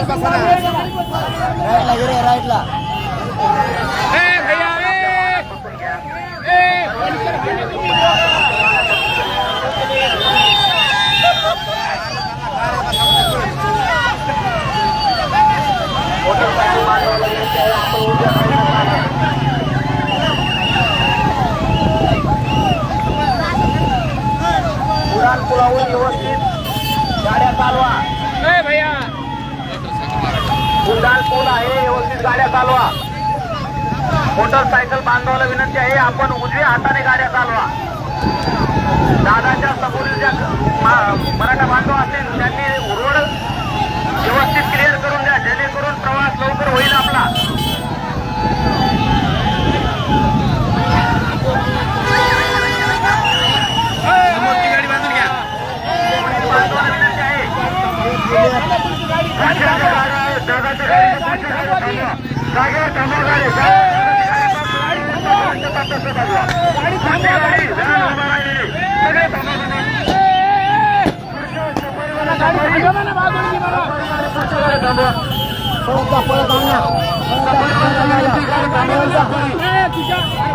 राईटला गिरे राईटला उडान पुलावर व्यवस्थित गाड्या चालवा उड्डाण पूल आहे व्यवस्थित गाड्या चालवा. मोटरसायकल बांधवाला विनंती आहे आपण उजव्या हाताने गाड्या चालवा. दादाच्या समोरील ज्या मराठा बांधव असतील त्यांनी रोड व्यवस्थित क्लिअर करून द्या जेणेकरून प्रवास लवकर होईल आपला बांधवाला विनंती आहे जागेवर थांबा गाडी पळत जा पळत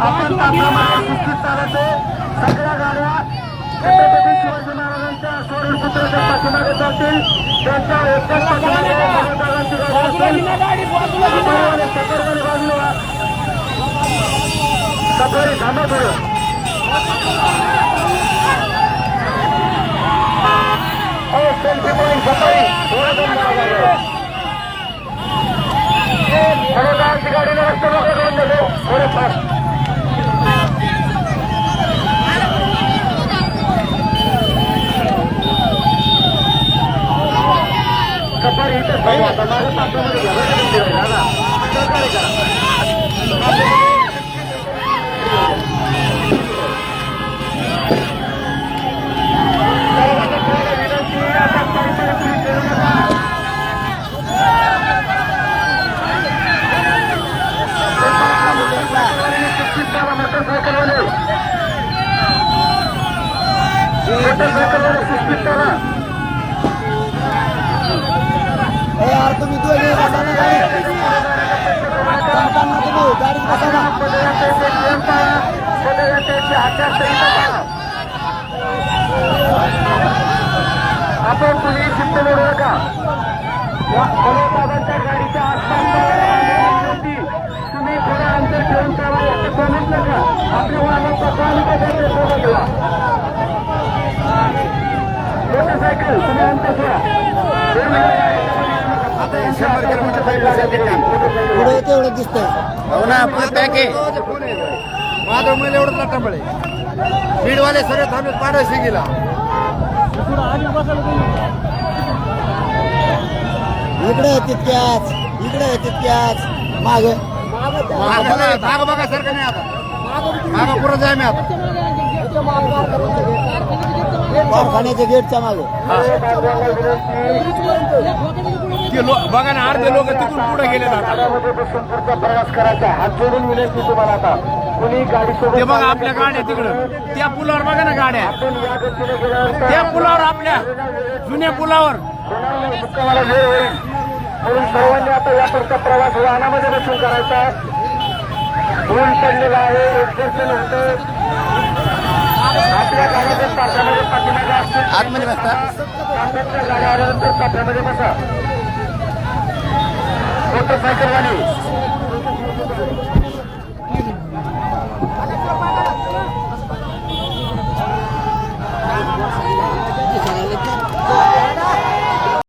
आपण तापमानात सगळ्या गाड्या छत्रपती शिवाजी महाराजांच्या सोडून पुत्राच्या पाठीमागे चालतील त्यांच्या एकच તમારે સાચો મને ગમે છે દાદા સરકારે કરા पाळा पदयात्रेची आचारसंहिता पाळा आपण कुणी चित्त मिळू नका पुढे तेवढं दिसतंय हो ना फुल पॅक आहे माझं महिला एवढं लाटांबळे बीडवाले सगळे थांबले पाडोशी गेला इकडे तितक्याच. इकडे तितक्याच माग. मागं बघा सारखं नाही आता मागं. पुरं जाय मी आता कारखान्याच्या गेटच्या माग. बघा ना अर्धे लोक तिथून पुढे गेले जातात. प्रवास करायचा हात जोडून विनंती तुम्हाला आता. कुणी गाडी सोबत ते बघा आपल्या गाड्या तिकडं. त्या पुलावर बघा ना गाड्या. आपण या गतीने गेल्यावर त्या पुलावर आपल्या जुन्या पुलावर. मुक्कामाला वेळ होईल? म्हणून सर्वांनी आता या पुढचा प्रवास वाहनामध्ये बसून करायचा आहे. ऊन पडलेला आहे एक्झर्शन होतं आपल्या गाड्याच्या ताफ्यामध्ये पाठीमागे असतील. आतमध्ये बसता ताफ्यातल्या गाड्या आल्यानंतर ताफ्यामध्ये बसा. মোটরসাইকেল वाली